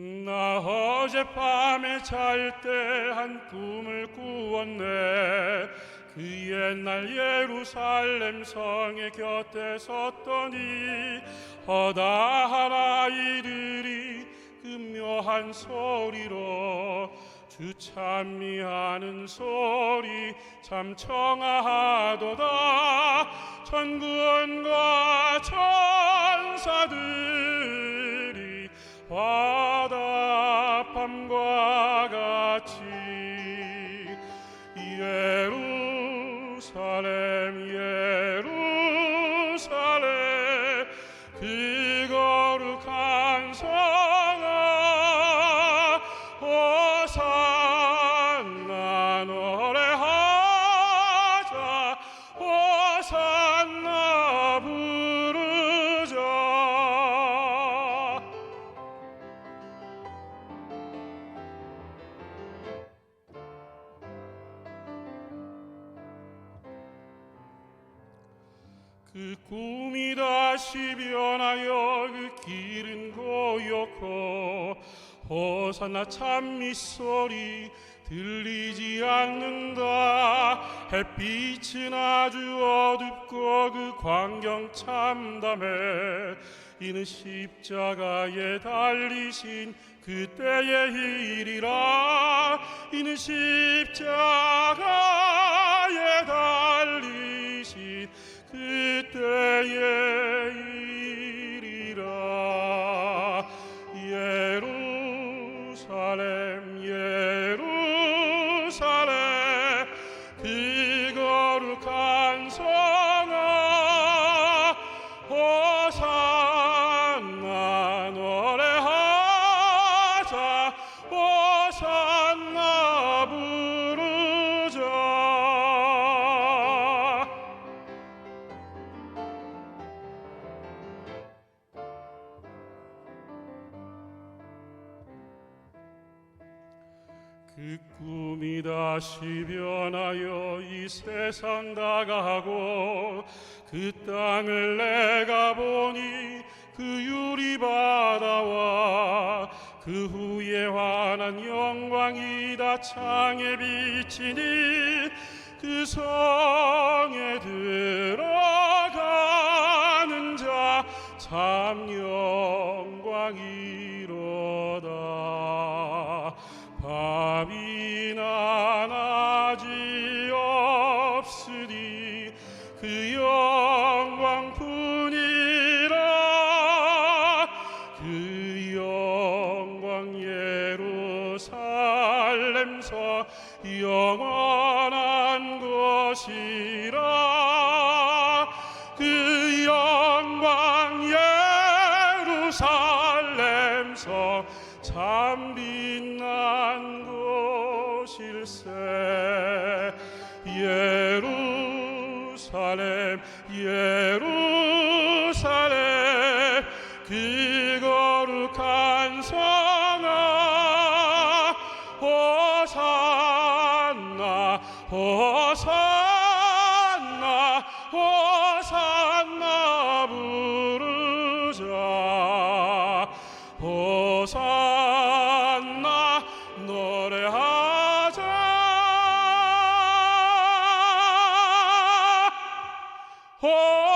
나 어젯밤에 잘 때 한 꿈을 꾸었네. 그 옛날 예루살렘 성의 곁에 섰더니 허다한 아이들이 그 묘한 소리로 주 찬미하는 소리 참 청아하도다. 천군과 천사들이 화 답함과 같이 예루살렘 예루살렘 그 거룩한 성아 호산나 노래하자 호산 그 꿈이 다시 변하여 그 길은 고요코 호산나 찬미 소리 들리지 않는다. 햇빛은 아주 어둡고 그 광경 참담해 이는 십자가에 달리신 그때의 일이라. 이는 십자가 때의 일이라 그 꿈이 다시 변하여 이 세상 다가고 그 땅을 내가 보니 그 유리바다와 그 후에 환한 영광이 다 창에 비치니 그 성에 들어가는 자 참 영광이 예루살렘서 영원한 것이라. 그 영광 예루살렘서 참 빛난 곳일세. 예루살렘 예루살렘 그 거룩한 성 호산나 호산나 부르자. 호산나 노래하자. 호